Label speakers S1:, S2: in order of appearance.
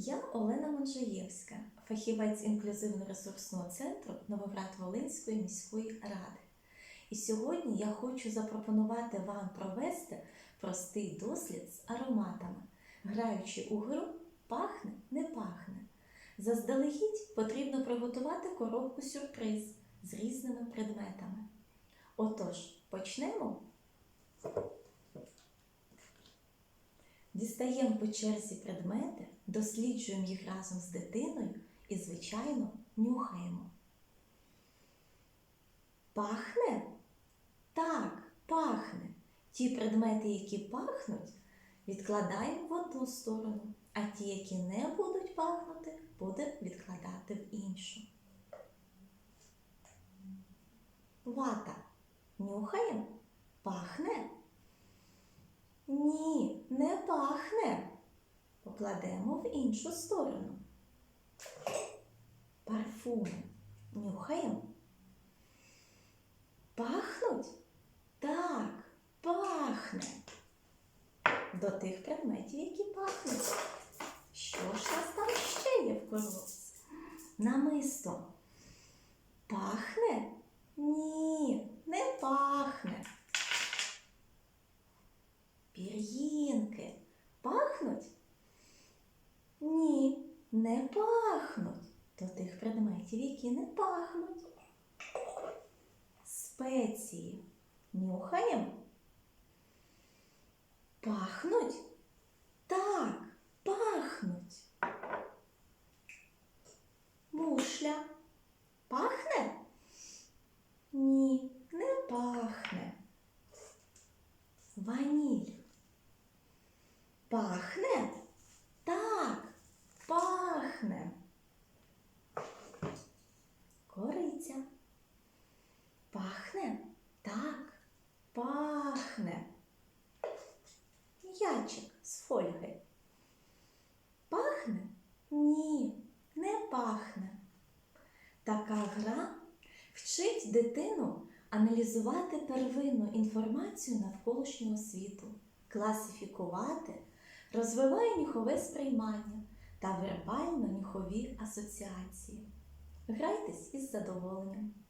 S1: Я Олена Монжаєвська, фахівець інклюзивно-ресурсного центру Новоград-Волинської міської ради. І сьогодні я хочу запропонувати вам провести простий дослід з ароматами, граючи у гру пахне, не пахне. Заздалегідь потрібно приготувати коробку сюрприз з різними предметами. Отож, почнемо. Дістаємо по черзі предмети, досліджуємо їх разом з дитиною і, звичайно, нюхаємо. Пахне? Так, пахне. Ті предмети, які пахнуть, відкладаємо в одну сторону, а ті, які не будуть пахнути, буде відкладати в іншу. Вата. Нюхаємо? Пахне? Ні, не пахне. Покладемо в іншу сторону. Парфуми. Нюхаємо. Пахнуть? Так, пахне. До тих предметів, які пахнуть. Що ж нас там ще є в коробці? Намисто. Пахне? Ні, не пахне. Пір'їнки пахнуть? Не пахнуть. До тих предметів, які не пахнуть. Спеції. Нюхаємо? Пахнуть? Так, пахнуть. Мушля. Пахне? Ні, не пахне. Ваніль. Пахне? Так, пахне. Кориця. Пахне? Так, пахне. Ячик з фольги. Пахне? Ні, не пахне. Така гра вчить дитину аналізувати первинну інформацію навколишнього світу, класифікувати, розвиває нюхове сприймання та вербально-нюхові асоціації. Грайтесь із задоволенням.